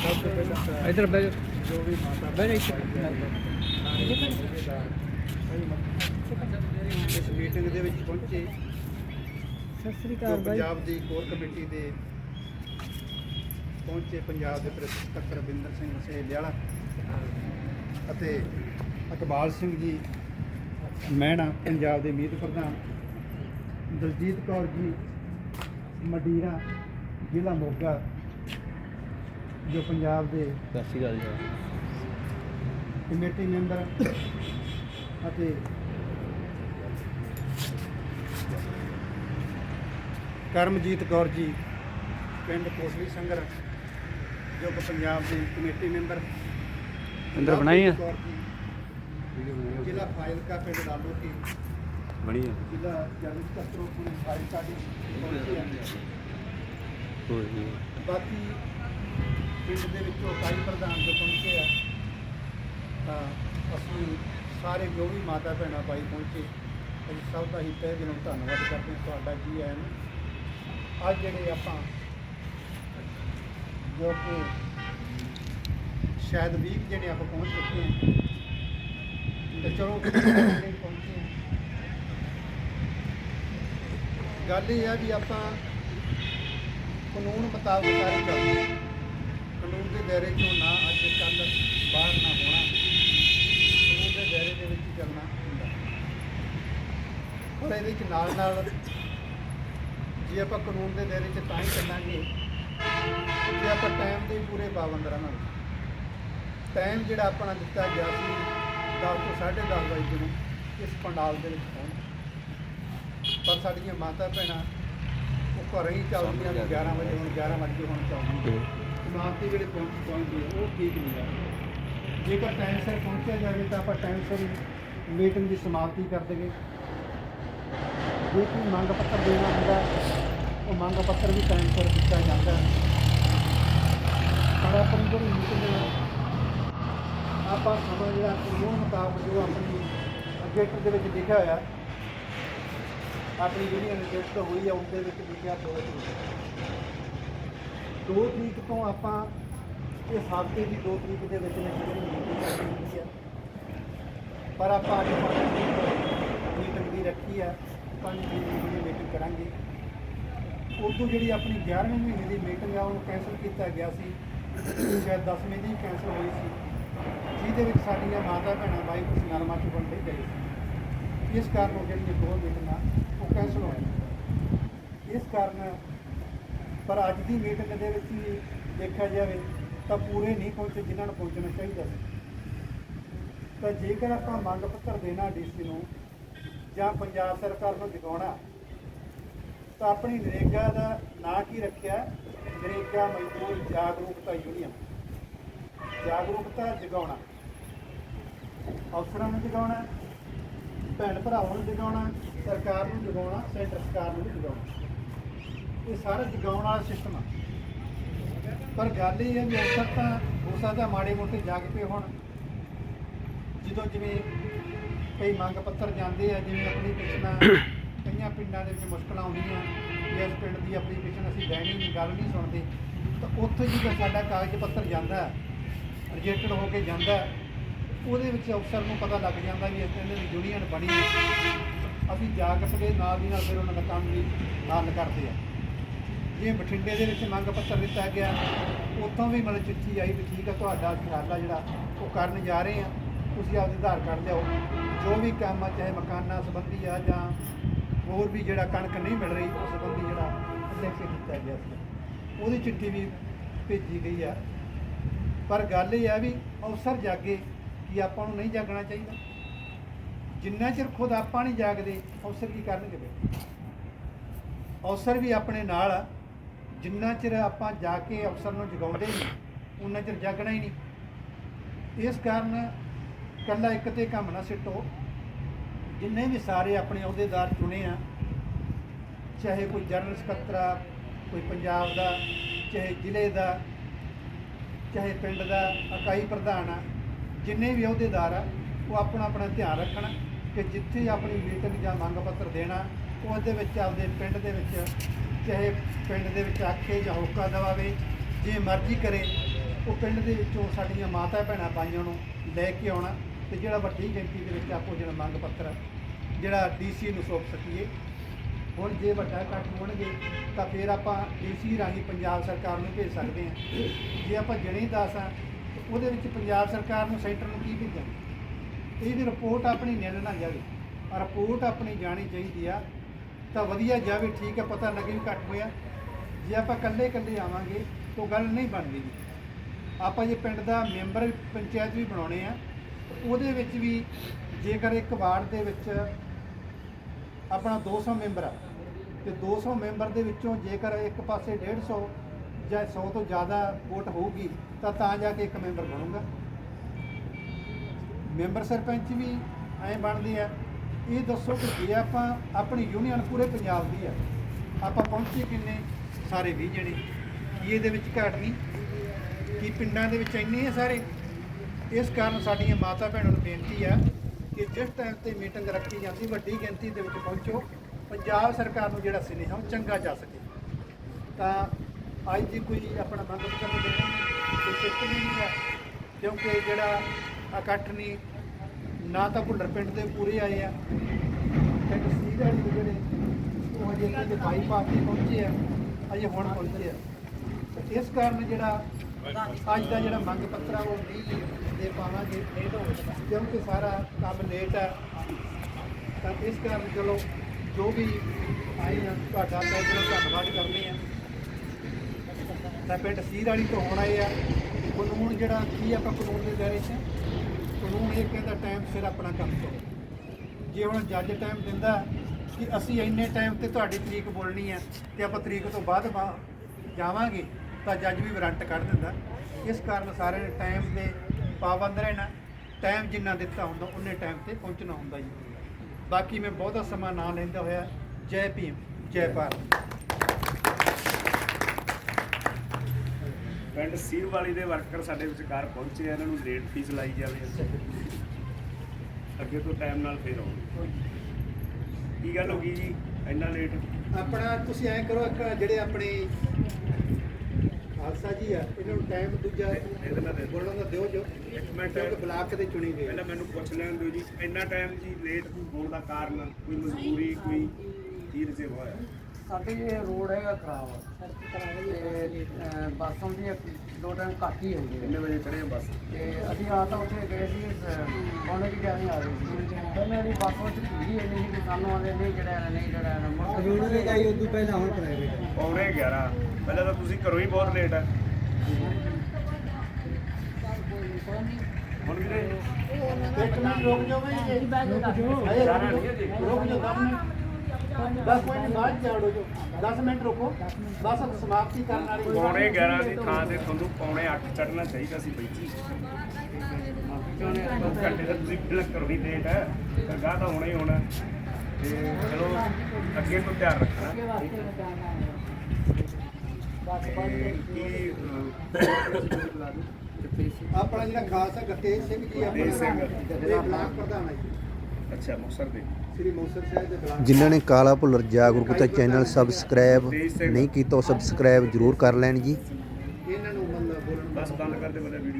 ਇਧਰ ਬੈ ਜੋ। ਵੀ ਮਾਤਾ ਬੈ ਇਸ ਮੀਟਿੰਗ ਦੇ ਵਿੱਚ ਪਹੁੰਚੇ ਸਤਿ ਸ੍ਰੀ ਜੋ ਪੰਜਾਬ ਦੀ ਕੋਰ ਕਮੇਟੀ ਦੇ ਪਹੁੰਚੇ ਪੰਜਾਬ ਦੇ ਪ੍ਰੈਸ ਸਕੱਤਰ ਰਵਿੰਦਰ ਸਿੰਘ ਸੇਲਿਆਲਾ ਅਤੇ ਇਕਬਾਲ ਸਿੰਘ ਜੀ ਮਹਿਣਾ ਪੰਜਾਬ ਦੇ ਮੀਤ ਪ੍ਰਧਾਨ ਦਲਜੀਤ ਕੌਰ ਜੀ ਮਡੀਰਾ ਜ਼ਿਲ੍ਹਾ ਮੋਗਾ ਜੋ ਪੰਜਾਬ ਦੇ ਸਤਿ ਸ੍ਰੀ ਅਕਾਲ ਜੀ। ਕਮੇਟੀ ਮੈਂਬਰ ਅਤੇ ਕਰਮਜੀਤ ਕੌਰ ਜੀ ਪਿੰਡ ਕੋਟਲੀ ਸੰਗਰ ਜੋ ਕਿ ਪੰਜਾਬ ਦੇ ਕਮੇਟੀ ਮੈਂਬਰ। ਅੰਦਰ ਬਣਾਈ ਆ? ਕੌਰ ਜੀ, ਜ਼ਿਲ੍ਹਾ ਫਾਜ਼ਿਲਕਾ ਪਿੰਡ ਲਾਲੋ ਕੀ ਬਣੀ ਆ। ਜ਼ਿਲ੍ਹਾ ਜਨਰਲ ਸਕੱਤਰੋਂ ਪੁਲਿਸ ਫਾਜ਼ਿਲਕਾ ਦੀ ਪਹੁੰਚੇ। ਕੋਈ ਨਹੀਂ ਬਾਕੀ ਪਿੰਡ ਦੇ ਵਿੱਚੋਂ ਕਾਈ ਪ੍ਰਧਾਨ ਜੋ ਪਹੁੰਚੇ ਆ, ਤਾਂ ਅਸੀਂ ਸਾਰੇ ਜੋ ਵੀ ਮਾਤਾ ਭੈਣਾਂ ਭਾਈ ਪਹੁੰਚੇ, ਅਸੀਂ ਸਭ ਦਾ ਹੀ ਤਹਿ ਦਿਲੋਂ ਧੰਨਵਾਦ ਕਰਦੇ ਹਾਂ ਤੁਹਾਡਾ ਜੀ ਆਇਆਂ ਨੂੰ। ਅੱਜ ਜਿਹੜੇ ਆਪਾਂ ਜੋ ਕਿ ਸ਼ਾਇਦ ਵੀਕ ਜਿਹੜੇ ਆਪਾਂ ਪਹੁੰਚ ਚੁੱਕੇ ਹਾਂ, ਤੇ ਚਲੋ ਪਹੁੰਚੇ ਗੱਲ ਇਹ ਆ ਵੀ ਆਪਾਂ ਕਾਨੂੰਨ ਮੁਤਾਬਕ ਸਾਰੇ ਚੱਲਦੇ ਕਾਨੂੰਨ ਦੇ ਦਾਇਰੇ 'ਚੋਂ ਨਾ ਅੱਜ ਕੱਲ ਬਾਹਰ ਨਾ ਹੋਣਾ। ਕਾਨੂੰਨ ਦੇ ਦਾਇਰੇ ਦੇ ਵਿੱਚ ਚੱਲਣਾ ਹੁੰਦਾ। ਪਰ ਇਹਦੇ 'ਚ ਨਾਲ ਨਾਲ ਜੇ ਆਪਾਂ ਕਾਨੂੰਨ ਦੇ ਦਾਇਰੇ 'ਚ ਤਾਂ ਹੀ ਚੱਲਾਂਗੇ, ਜੇ ਆਪਾਂ ਟਾਈਮ ਦੇ ਪੂਰੇ ਪਾਬੰਦ ਰਹਾਂਗੇ। ਟਾਈਮ ਜਿਹੜਾ ਆਪਣਾ ਦਿੱਤਾ ਗਿਆ ਸੀ 10 ਤੋਂ 10:30 ਵਜੇ ਨੂੰ ਇਸ ਪੰਡਾਲ ਦੇ ਵਿੱਚ ਪਹੁੰਚ ਪਰ ਸਾਡੀਆਂ ਮਾਤਾ ਭੈਣਾਂ ਉਹ ਘਰੇ ਹੀ ਚੱਲਦੀਆਂ ਨੇ 11 ਵਜੇ ਹੁਣ 11 ਵਜੇ ਹੁਣ ਚੱਲਦੀਆਂ ਸਮਾਪਤੀ ਵੇਲੇ ਪਹੁੰਚ ਪਹੁੰਚਦੀ ਉਹ ਠੀਕ ਨਹੀਂ ਹੈ ਜੇਕਰ ਟਾਈਮ ਸਿਰ ਪਹੁੰਚਿਆ ਜਾਵੇ ਤਾਂ ਆਪਾਂ ਟਾਈਮ ਸਿਰ ਮੀਟਿੰਗ ਦੀ ਸਮਾਪਤੀ ਕਰ ਦੇਗੇ ਜੇ ਕੋਈ ਮੰਗ ਪੱਤਰ ਦੇਣਾ ਹੁੰਦਾ, ਉਹ ਮੰਗ ਪੱਤਰ ਵੀ ਟਾਈਮ ਸਿਰ ਦਿੱਤਾ ਜਾਂਦਾ ਹੈ। ਆਪਣੀ ਜਿਹੜੀ ਮੀਟਿੰਗ ਆਪਾਂ ਸਮਾਂ ਜਿਹੜਾ, ਕਾਨੂੰਨ ਮੁਤਾਬਕ ਜੋ ਆਪਣੀ ਅਜੈਕਟ ਦੇ ਵਿੱਚ ਲਿਖਿਆ ਹੋਇਆ, ਆਪਣੀ ਜਿਹੜੀ ਅਜੈਕਟ ਹੋਈ ਹੈ ਉਹਦੇ ਵਿੱਚ ਲਿਖਿਆ ਦੋ ਤਰੀਕ ਦੋ ਤਰੀਕ ਤੋਂ ਆਪਾਂ ਇਸ ਹਫ਼ਤੇ ਦੀ ਦੋ ਤਰੀਕ ਦੇ ਵਿੱਚ ਵਿੱਚ ਜਿਹੜੀ ਮੀਟਿੰਗ ਰੱਖੀ ਹੈ ਪਰ ਆਪਾਂ ਅੱਜ ਪੰਜ ਮੀਟਿੰਗ ਵੀ ਰੱਖੀ ਹੈ ਪੰਜ ਤਰੀਕ ਦੀ ਮੀਟਿੰਗ ਕਰਾਂਗੇ। ਉਦੋਂ ਜਿਹੜੀ ਆਪਣੀ 11ਵੇਂ ਮਹੀਨੇ ਦੀ ਮੀਟਿੰਗ ਆ, ਉਹਨੂੰ ਕੈਂਸਲ ਕੀਤਾ ਗਿਆ ਸੀ। ਸ਼ਾਇਦ 10ਵੇਂ ਦੀ ਕੈਂਸਲ ਹੋਈ ਸੀ। ਜਿਹਦੇ ਵਿੱਚ ਸਾਡੀਆਂ ਮਾਤਾ ਭੈਣਾਂ, ਬਾਈ ਕੁਝ ਨਰਮਾ ਚੁਗਣ ਲਈ ਗਏ ਸੀ। ਇਸ ਕਾਰਨ ਉਹ ਜਿਹੜੀਆਂ ਦੋ ਮੀਟਿੰਗਾਂ ਉਹ ਕੈਂਸਲ ਹੋਈਆਂ ਇਸ ਕਾਰਨ ਪਰ ਅੱਜ ਦੀ ਮੀਟਿੰਗ ਦੇ ਵਿੱਚ ਵੀ ਦੇਖਿਆ ਜਾਵੇ ਤਾਂ ਪੂਰੇ ਨਹੀਂ ਪਹੁੰਚੇ ਜਿਨ੍ਹਾਂ ਨੂੰ ਪਹੁੰਚਣਾ ਚਾਹੀਦਾ ਸੀ। ਤਾਂ ਜੇਕਰ ਆਪਾਂ ਮੰਗ ਪੱਤਰ ਦੇਣਾ ਡੀਸੀ ਨੂੰ ਜਾਂ ਪੰਜਾਬ ਸਰਕਾਰ ਨੂੰ ਜਗਾਉਣਾ ਤਾਂ ਆਪਣੀ ਨਰੇਗਾ ਦਾ ਨਾਂ ਕੀ ਰੱਖਿਆ? ਨਰੇਗਾ ਮਜ਼ਦੂਰ ਜਾਗਰੂਕਤਾ ਯੂਨੀਅਨ। ਜਾਗਰੂਕਤਾ ਜਗਾਉਣਾ। ਅਫਸਰਾਂ ਨੂੰ ਜਗਾਉਣਾ, ਭੈਣ ਭਰਾਵਾਂ ਨੂੰ ਜਗਾਉਣਾ, ਸਰਕਾਰ ਨੂੰ ਜਗਾਉਣਾ, ਸੈਂਟਰ ਸਰਕਾਰ ਨੂੰ ਵੀ ਜਗਾਉਣਾ। ਇਹ ਸਾਰਾ ਜਗਾਉਣ ਵਾਲਾ ਸਿਸਟਮ ਆ। ਪਰ ਗੱਲ ਇਹ ਹੈ ਵੀ ਅਫਸਰ ਤਾਂ ਹੋ ਸਕਦਾ ਮਾੜੇ ਮੋਟੇ ਜਾਗ ਪਏ ਹੁਣ। ਜਦੋਂ ਜਿਵੇਂ ਕਈ ਮੰਗ ਪੱਤਰ ਜਾਂਦੇ ਆ ਜਿਵੇਂ ਆਪਣੀ ਪਿਛਣਾ ਕਈਆਂ ਪਿੰਡਾਂ ਦੇ ਵਿੱਚ ਮੁਸ਼ਕਲਾਂ ਆਉਂਦੀਆਂ ਵੀ ਇਸ ਪਿੰਡ ਦੀ ਐਪਲੀਕੇਸ਼ਨ ਅਸੀਂ ਲੈਣੀ ਨਹੀਂ ਗੱਲ ਨਹੀਂ ਸੁਣਦੇ ਤਾਂ ਉੱਥੇ ਜਦੋਂ ਸਾਡਾ ਕਾਗਜ਼ ਪੱਤਰ ਜਾਂਦਾ ਰਿਜੈਕਟਡ ਹੋ ਕੇ ਜਾਂਦਾ ਉਹਦੇ ਵਿੱਚ ਅਫਸਰ ਨੂੰ ਪਤਾ ਲੱਗ ਜਾਂਦਾ ਵੀ ਇਸ ਪਿੰਡ ਦੀ ਯੂਨੀਅਨ ਬਣੀ ਹੈ। ਅਸੀਂ ਜਾ ਕੇ ਫਿਰ ਨਾਲ ਦੀ ਨਾਲ ਫਿਰ ਉਹਨਾਂ ਦਾ ਕੰਮ ਵੀ ਹੱਲ ਕਰਦੇ ਆ। ਜੇ ਬਠਿੰਡੇ ਦੇ ਵਿੱਚ ਮੰਗ ਪੱਤਰ ਦਿੱਤਾ ਗਿਆ, ਉੱਥੋਂ ਵੀ ਮਤਲਬ ਚਿੱਠੀ ਆਈ ਵੀ ਠੀਕ ਆ, ਤੁਹਾਡਾ ਖਿਆਲਾ ਜਿਹੜਾ ਉਹ ਕਰਨ ਜਾ ਰਹੇ ਆ। ਤੁਸੀਂ ਆਪਦੇ ਆਧਾਰ ਕਾਰਡ ਲਿਆਓ। ਜੋ ਵੀ ਕੰਮ ਆ, ਚਾਹੇ ਮਕਾਨਾਂ ਸੰਬੰਧੀ ਆ ਜਾਂ ਹੋਰ ਵੀ ਜਿਹੜਾ ਕਣਕ ਨਹੀਂ ਮਿਲ ਰਹੀ, ਉਸ ਸੰਬੰਧੀ ਜਿਹੜਾ ਸਿਲੈਕਸ਼ਨ ਕੀਤਾ ਗਿਆ ਸੀ। ਉਹਦੀ ਚਿੱਠੀ ਵੀ ਭੇਜੀ ਗਈ ਆ। ਪਰ ਗੱਲ ਇਹ ਆ ਵੀ ਅਵਸਰ ਜਾਗੇ ਕਿ ਆਪਾਂ ਨੂੰ ਨਹੀਂ ਜਾਗਣਾ ਚਾਹੀਦਾ। ਜਿੰਨਾ ਚਿਰ ਖੁਦ ਆਪਾਂ ਨਹੀਂ ਜਾਗਦੇ ਅਵਸਰ ਕੀ ਕਰਨਗੇ ਫਿਰ? ਅਵਸਰ ਵੀ ਆਪਣੇ ਨਾਲ ਆ। ਜਿੰਨਾ ਚਿਰ ਆਪਾਂ ਜਾ ਕੇ ਅਫਸਰ ਨੂੰ ਜਗਾਉਂਦੇ ਨਹੀਂ, ਉਨਾ ਚਿਰ ਜਾਗਣਾ ਹੀ ਨਹੀਂ। ਇਸ ਕਾਰਨ ਕੱਲਾ ਇੱਕ ਤੇ ਕੰਮ ਨਾ ਸਿੱਟੋ। ਜਿੰਨੇ ਵੀ ਸਾਰੇ ਆਪਣੇ ਅਹੁਦੇਦਾਰ ਚੁਣੇ ਆ, ਚਾਹੇ ਕੋਈ ਜਨਰਲ ਸਕੱਤਰ ਆ, ਕੋਈ ਪੰਜਾਬ ਦਾ, ਚਾਹੇ ਜ਼ਿਲ੍ਹੇ ਦਾ, ਚਾਹੇ ਪਿੰਡ ਦਾ, ਇਕਾਈ ਪ੍ਰਧਾਨ ਆ, ਜਿੰਨੇ ਵੀ ਅਹੁਦੇਦਾਰ ਆ, ਉਹ ਆਪਣਾ ਆਪਣਾ ਧਿਆਨ ਰੱਖਣ ਕਿ ਜਿੱਥੇ ਆਪਣੀ ਮੀਟਿੰਗ ਜਾਂ ਮੰਗ ਪੱਤਰ ਦੇਣਾ, ਉਹਦੇ ਵਿੱਚ ਆਪਦੇ ਪਿੰਡ ਦੇ ਵਿੱਚ ਚਾਹੇ ਪਿੰਡ ਦੇ ਵਿੱਚ ਆਖੇ ਜਾਂ ਹੋਕਾ ਦਵਾਵੇ, ਜੇ ਮਰਜ਼ੀ ਕਰੇ, ਉਹ ਪਿੰਡ ਦੇ ਵਿੱਚੋਂ ਸਾਡੀਆਂ ਮਾਤਾ ਭੈਣਾਂ ਬਾਈਆਂ ਨੂੰ ਲੈ ਕੇ ਆਉਣਾ ਤੇ ਜਿਹੜਾ ਵੱਡੀ ਗਿਣਤੀ ਦੇ ਵਿੱਚ ਆਪੋ ਜਿਹੜਾ ਮੰਗ ਪੱਤਰ ਜਿਹੜਾ ਡੀਸੀ ਨੂੰ ਸੌਂਪ ਸਕੀਏ। ਹੁਣ ਜੇ ਵੱਡਾ ਇਕੱਠ ਹੋਣਗੇ, ਤਾਂ ਫਿਰ ਆਪਾਂ ਡੀਸੀ ਰਾਹੀਂ ਪੰਜਾਬ ਸਰਕਾਰ ਨੂੰ ਭੇਜ ਸਕਦੇ ਹਾਂ। ਜੇ ਆਪਾਂ ਜਣੇ ਦਾਸ ਆ ਤਾਂ ਉਹਦੇ ਵਿੱਚ ਪੰਜਾਬ ਸਰਕਾਰ ਨੂੰ ਸੈਂਟਰ ਨੂੰ ਕੀ ਭੇਜਾਂਗੇ? ਇਹਦੀ ਰਿਪੋਰਟ ਆਪਣੀ ਨਿਲ ਨਾ ਜਾਵੇ। ਰਿਪੋਰਟ ਆਪਣੀ ਜਾਣੀ ਚਾਹੀਦੀ ਆ ਤਾਂ ਵਧੀਆ ਜਾਵੇ, ਠੀਕ ਹੈ, ਪਤਾ ਲੱਗੇ ਵੀ ਘੱਟ ਹੋਇਆ। ਜੇ ਆਪਾਂ ਇਕੱਲੇ ਇਕੱਲੇ ਆਵਾਂਗੇ, ਤਾਂ ਗੱਲ ਨਹੀਂ ਬਣਦੀ। ਆਪਾਂ ਜੇ ਪਿੰਡ ਦਾ ਮੈਂਬਰ ਪੰਚਾਇਤ ਵੀ ਬਣਾਉਣੇ ਆ ਉਹਦੇ ਵਿੱਚ ਵੀ ਜੇਕਰ ਇੱਕ ਵਾਰਡ ਦੇ ਵਿੱਚ ਆਪਣਾ 200 ਮੈਂਬਰ ਆ, ਤੇ 200 ਮੈਂਬਰ ਦੇ ਵਿੱਚੋਂ ਜੇਕਰ ਇੱਕ ਪਾਸੇ 150 ਜਾਂ 100 ਤੋਂ ਜ਼ਿਆਦਾ ਵੋਟ ਹੋਊਗੀ, ਤਾਂ ਤਾਂ ਜਾ ਕੇ ਇੱਕ ਮੈਂਬਰ ਬਣੂਗਾ। ਮੈਂਬਰ ਸਰਪੰਚ ਵੀ ਐਂ ਬਣਦੇ ਆ ਇਹ ਦੱਸੋ ਕਿ ਜੇ ਆਪਾਂ ਆਪਣੀ ਯੂਨੀਅਨ ਪੂਰੇ ਪੰਜਾਬ ਦੀ ਹੈ ਆਪਾਂ ਪਹੁੰਚੇ ਕਿੰਨੇ? ਸਾਰੇ 20 ਜਣੇ। ਕੀ ਇਹਦੇ ਵਿੱਚ ਘਾਟ ਨਹੀਂ? ਕੀ ਪਿੰਡਾਂ ਦੇ ਵਿੱਚ ਇੰਨੇ ਆ ਸਾਰੇ? ਇਸ ਕਾਰਨ ਸਾਡੀਆਂ ਮਾਤਾ ਭੈਣਾਂ ਨੂੰ ਬੇਨਤੀ ਆ ਕਿ ਜਿਸ ਟਾਈਮ ਤੇ ਮੀਟਿੰਗ ਰੱਖੀ ਜਾਂਦੀ, ਵੱਡੀ ਗਿਣਤੀ ਦੇ ਵਿੱਚ ਪਹੁੰਚੋ। ਪੰਜਾਬ ਸਰਕਾਰ ਨੂੰ ਜਿਹੜਾ ਸੁਨੇਹਾ, ਉਹ ਚੰਗਾ ਜਾ ਸਕੇ। ਤਾਂ ਅੱਜ ਦੀ ਕੋਈ ਆਪਣਾ ਮੰਗ ਪੱਤਰ ਨੂੰ ਕੋਈ ਸਿਸਟਮ ਨਹੀਂ ਹੈ, ਕਿਉਂਕਿ ਜਿਹੜਾ ਇਕੱਠ ਨਹੀਂ ਨਾ ਤਾਂ ਭੁੱਲਰ ਪਿੰਡ ਦੇ ਪੂਰੇ ਆਏ ਆ। ਪਿੰਡ ਸੀਰ ਵਾਲੀ ਦੇ ਜਿਹੜੇ, ਉਹ ਅਜੇ ਕਹਿੰਦੇ ਬਾਈਪਾਸ ਤੇ ਪਹੁੰਚੇ ਆ ਅਜੇ ਹੁਣ ਪਹੁੰਚੇ ਆ। ਇਸ ਕਾਰਨ ਜਿਹੜਾ ਅੱਜ ਦਾ ਜਿਹੜਾ ਮੰਗ ਪੱਤਰ ਆ, ਉਹ ਨਹੀਂ ਦੇ ਪਾਵਾਂਗੇ। ਲੇਟ ਹੋ ਗਿਆ ਕਿਉਂਕਿ ਸਾਰਾ ਕੰਮ ਲੇਟ ਆ। ਤਾਂ ਇਸ ਕਾਰਨ ਚਲੋ, ਜੋ ਵੀ ਆਏ ਆ, ਤੁਹਾਡਾ ਤਹਿ ਦਿਲੋਂ ਧੰਨਵਾਦ ਕਰਦੇ ਆ। ਤਾਂ ਪਿੰਡ ਸੀਰ ਵਾਲੀ ਤੋਂ ਹੁਣ ਆਏ ਆ। ਕਾਨੂੰਨ ਜਿਹੜਾ, ਕੀ ਆਪਾਂ ਕਾਨੂੰਨ ਦੇ ਦਾਇਰੇ 'ਚ ਕਾਨੂੰਨ ਇਹ ਕਹਿੰਦਾ ਟਾਈਮ ਸਿਰ ਆਪਣਾ ਕੰਮ ਕਰੋ। ਜੇ ਹੁਣ ਜੱਜ ਟਾਈਮ ਦਿੰਦਾ ਕਿ ਅਸੀਂ ਇੰਨੇ ਟਾਈਮ ਤੇ ਤੁਹਾਡੀ ਤਰੀਕ ਬੋਲਣੀ ਹੈ ਤੇ ਆਪਾਂ ਤਰੀਕ ਤੋਂ ਬਾਅਦ ਜਾਵਾਂਗੇ, ਤਾਂ ਜੱਜ ਵੀ ਵਾਰੰਟ ਕੱਢ ਦਿੰਦਾ। ਇਸ ਕਾਰਨ ਸਾਰੇ ਨੇ ਟਾਈਮ ਦੇ ਪਾਬੰਦ ਰਹਿਣਾ। ਟਾਈਮ ਜਿੰਨਾ ਦਿੱਤਾ ਹੁੰਦਾ, ਉਹਨੇ ਟਾਈਮ ਤੇ ਪਹੁੰਚਣਾ ਹੁੰਦਾ ਜੀ। ਬਾਕੀ ਮੈਂ ਬਹੁਤਾ ਸਮਾਂ ਨਾ ਲੈਂਦਾ ਹੋਇਆ। ਜੈ ਭੀਮ, ਜੈ ਭਾਰਤ। ਪਿੰਡ ਸੀਰ ਵਾਲੀ ਦੇ ਵਰਕਰ ਸਾਡੇ ਵਿਚਕਾਰ ਪਹੁੰਚੇ ਆ ਇਹਨਾਂ ਨੂੰ ਲੇਟ ਫੀਸ ਲਾਈ ਜਾਵੇ ਅੱਗੇ ਤੋਂ ਟਾਈਮ ਨਾਲ ਫੇਰ ਆਉਣ ਕੀ ਗੱਲ ਹੋ ਗਈ ਜੀ? ਇੰਨਾ ਲੇਟ ਆਪਣਾ ਤੁਸੀਂ ਐਂ ਕਰੋ ਇੱਕ ਜਿਹੜੇ ਆਪਣੇ ਖਾਲਸਾ ਜੀ ਆ ਇਹਨਾਂ ਨੂੰ ਟਾਈਮ ਦੂਜਾ ਇਹਦੇ ਨਾਲ। ਬੋਲਣ ਦਾ ਦਿਓ ਜੋ। ਇੱਕ ਮਿੰਟ। ਬਲਾਕ ਦੇ ਚੁਣੀ ਗਏ। ਪਹਿਲਾਂ ਮੈਨੂੰ ਪੁੱਛ ਲੈਣ ਦਿਓ ਜੀ ਇੰਨਾ ਟਾਈਮ ਜੀ ਲੇਟ ਹੋਣ ਦਾ ਕਾਰਨ ਕੋਈ ਮਜਬੂਰੀ ਕੋਈ ਚੀਜ਼ ਹੋਇਆ ਸਾਡੇ ਇਹ ਰੋਡ ਹੈਗਾ ਖਰਾਬ। ਤੇ ਅਹ, ਬੱਸ ਆਉਂਦੀ ਹੈ ਦੋ ਟਾਈਮ ਘੱਟ ਹੀ ਆਉਂਦੀ ਕਿੰਨੇ ਹੈ ਵਜੇ ਚੜੇ ਬੱਸ? ਤੇ ਅਸੀਂ ਆ ਤਾਂ ਉੱਥੇ ਗਏ ਸੀ ਪੌਣੇ ਕਿ ਗਿਆਰਾਂ ਆ ਰਹੇ ਸੀ। ਪਹਿਲਾਂ ਦੀ ਬੱਸ ਵਿੱਚ ਭੀੜੀ ਇੰਨੀ ਸੀ ਕਿ ਸਾਨੂੰ ਆਉਂਦੇ ਨਹੀਂ ਜਿਹੜਾ ਹੈ, ਨਹੀਂ ਜਿਹੜਾ ਹੈ, ਮੁੜ ਕੇ ਦੀ ਗਾਈ ਉਦੋਂ ਪਹਿਲਾਂ ਹੁਣ ਪ੍ਰਾਈਵੇਟ ਪੌਣੇ 11 ਪਹਿਲਾਂ ਤਾਂ ਤੁਸੀਂ ਘਰੋਂ ਹੀ ਬਹੁਤ ਲੇਟ ਆ। ਹੁਣ ਵੀਰੇ ਇੱਕ ਮਿੰਟ ਰੁਕ ਜਾਓ ਮੈਂ ਜੀ ਅਰੇ ਰੁਕ ਜਾਓ। 10 ਮਿੰਟ। ਬਸ ਕੋਈ ਨਹੀਂ ਬਾਅਦ ਜਾੜੋ ਜੋ। 10 ਮਿੰਟ ਰੁਕੋ। ਬਸ ਸਮਾਪਤੀ ਕਰਨ ਵਾਲੀ ਪੌਣੇ 11 ਦੀ ਥਾਂ ਤੇ ਤੁਹਾਨੂੰ ਪੌਣੇ 8 ਚੜਨਾ ਚਾਹੀਦਾ ਸੀ ਬਾਈ ਜੀ। ਦੋ ਘੰਟੇ ਦਾ ਤੁਸੀਂ ਪਹਿਲਾਂ ਘਰੋਂ ਹੀ ਲੇਟ ਹੈ। ਤਾਂ ਗਾਹ ਤਾਂ ਹੋਣਾ ਹੀ ਹੋਣਾ। ਤੇ ਚਲੋ ਅੱਗੇ ਤੋਂ ਧਿਆਨ ਰੱਖਣਾ। ਤੇ ਕੀ ਅਹ, ਆਪਣਾ ਜਿਹੜਾ ਖਾਸ ਹੈ ਗਤੇਜ ਸਿੰਘ ਜੀ ਆਪਣਾ ਬਲਾਕ ਪ੍ਰਧਾਨ ਹੈ ਅੱਛਾ ਮੁਕਤਸਰ ਦੇ। ਸ੍ਰੀ ਮੌਸਰ ਸਾਹਿਬ ਦੇ ਬਲਾਕ ਜਿਨ੍ਹਾਂ ਨੇ ਕਾਲਾ ਭੁੱਲਰ ਜਾਗਰੂਕਤਾ ਚੈਨਲ ਸਬਸਕ੍ਰਾਈਬ ਨਹੀਂ ਕੀਤਾ ਉਹ ਸਬਸਕ੍ਰਾਈਬ ਜ਼ਰੂਰ ਕਰ ਲੈਣ ਜੀ। ਇਹਨਾਂ ਨੂੰ ਮਤਲਬ ਬੋਲਣ ਬਸ ਬੰਦ ਕਰ ਦੇ ਮੇਰਾ ਵੀਡੀਓ